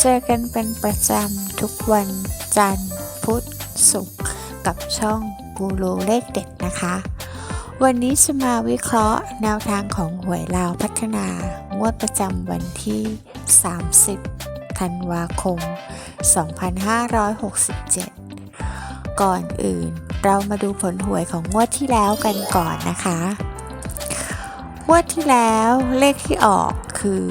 เจอกันเป็นประจำทุกวันจันทร์พุธศุกร์กับช่องกูรูเลขเด็ดนะคะ วันนี้จะมาวิเคราะห์แนวทางของหวยลาวพัฒนางวดประจำวันที่ 30 ธันวาคม 2567 ก่อนอื่นเรามาดูผลหวยของงวดที่แล้วกันก่อนนะคะงวดที่แล้วเลขที่ออกคือ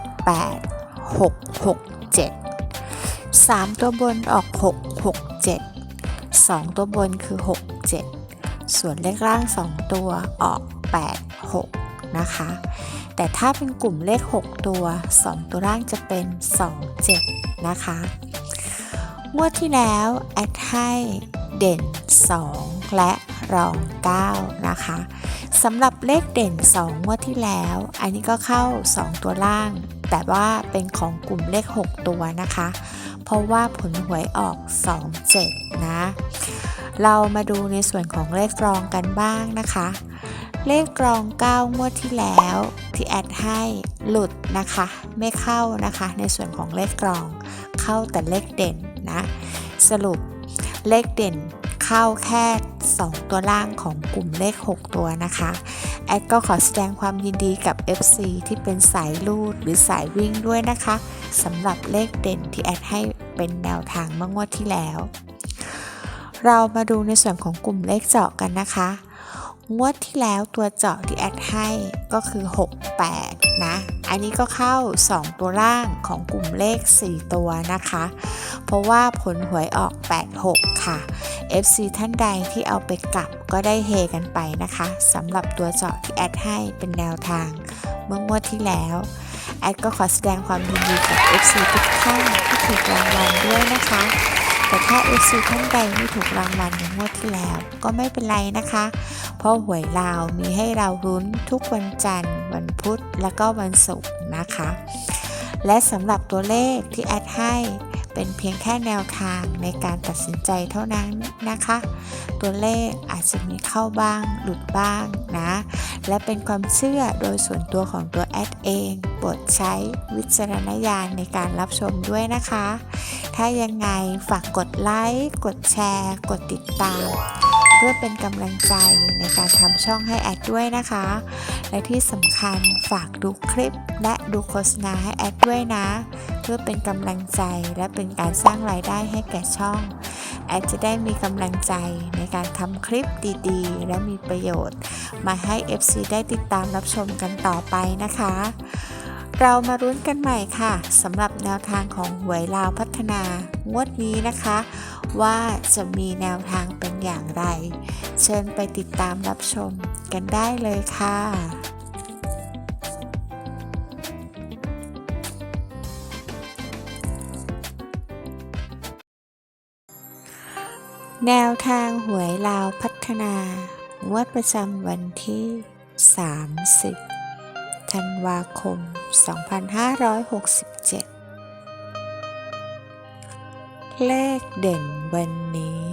278 667 3 ตัวบนออก 667 2 ตัวบนคือ 67 ส่วนเลขล่าง 2 ตัวออก 86 นะคะ แต่ถ้าเป็นกลุ่มเลข 6 ตัว 2 ตัวล่างจะเป็น 27 นะคะงวดที่แล้วแอดให้เด่น 2 และรอง 9 นะคะสำหรับเลขเด่น 2 งวดที่แล้ว อันนี้ก็เข้า 2 ตัวล่าง แต่ว่าเป็นของกลุ่มเลข 6 ตัวนะคะ เพราะว่าผลหวยออก 2 7 นะ เรามาดูในส่วนของเลขรองกันบ้างนะคะ เลขรอง 9 งวดที่แล้วที่แอดให้หลุดนะคะ ไม่เข้านะคะ ในส่วนของเลขรอง เข้าแต่เลขเด่นนะ สรุปเลขเด่น เข้าแค่ 2 ตัวล่างของกลุ่มเลข 6 ตัวนะคะ แอดก็ขอแสดงความยินดีกับ FC ที่เป็นสายลูดหรือสายวิ่งด้วยนะคะสำหรับเลขเด่นที่แอดให้เป็นแนวทางเมื่องวดที่แล้ว เรามาดูในส่วนของกลุ่มเลขเจาะกันนะคะ งวดที่แล้วตัวเจาะที่แอดให้ก็คือ 68 นะ อันนี้ก็เข้า 2 ตัวล่างของกลุ่มเลข 4 ตัวนะคะ เพราะว่าผลหวยออก 86 ค่ะ FC ท่านใดที่เอาไปกลับก็ได้เฮกันไปนะคะสำหรับตัวเจาะที่แอดให้เป็นแนวทาง เมื่องวดที่แล้ว แอดก็ขอแสดงความยินดีกับ FC ทุกท่านที่ถูกรางวัลด้วยนะคะแต่ถ้า FC ท่านใดไม่ถูกรางวัลในงวดที่แล้ว ก็ไม่เป็นไรนะคะ เพราะหวยลาวมีให้เรารุ้นทุกวันจันทร์ วันพุธและก็วันศุกร์นะคะ และสำหรับตัวเลขที่แอดให้เป็นเพียงแค่แนวทางในการตัดสินใจเท่านั้นนะคะ ตัวเลขอาจจะมีเข้าบ้าง หลุดบ้างนะ และเป็นความเชื่อโดยส่วนตัวของตัวแอดเองโปรดใช้วิจารณญาณในการรับชมด้วยนะคะ ถ้ายังไงฝากกดไลค์ กดแชร์ กดติดตาม พื่อเป็นกำลังใจในการทำช่องให้แอดด้วยนะคะ และที่สำคัญฝากดูคลิปและดูโฆษณาให้แอดด้วยนะ เพื่อเป็นกำลังใจและเป็นการสร้างรายได้ให้แก่ช่อง แอดจะได้มีกำลังใจในการทำคลิปดีๆ และมีประโยชน์ มาให้ FC ได้ติดตามรับชมกันต่อไปนะคะ เรามารุ้นกันใหม่ค่ะสำหรับแนวทางของหวยลาวพัฒนา งวดนี้นะคะ ว่าจะมีแนวทางเป็นอย่างไร เชิญไปติดตามรับชมกันได้เลยค่ะแนวทางหวยลาวพัฒนางวดประจำวันที่ 30 ธันวาคม 2567 เลขเด่นวันนี้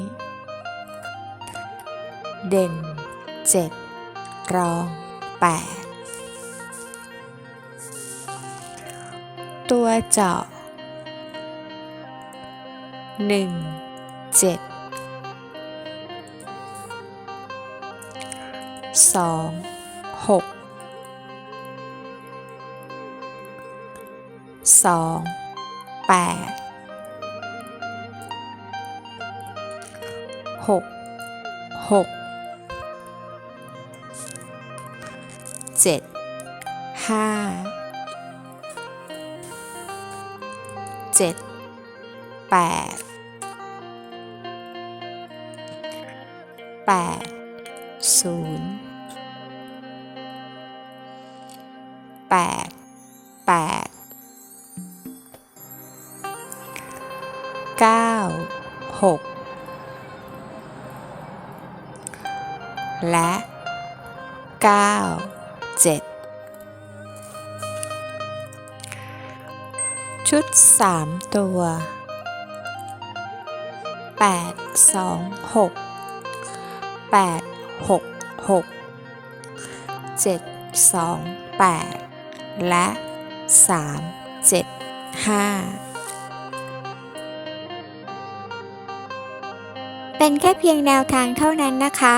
เด่นเจ็7รองแปดตัวเจาะหนึ่งเจ็ดสองหกสองแปด หกหกเจ็ดห้าเจ็ดแปดแปดศูนย์แปดแปดเก้าหก และเก้าเจ็ดชุดสามตัวแปดสองหกแปดหกหกเจ็ดสองแปดและสามเจ็ดห้าเป็นแค่เพียงแนวทางเท่านั้นนะคะ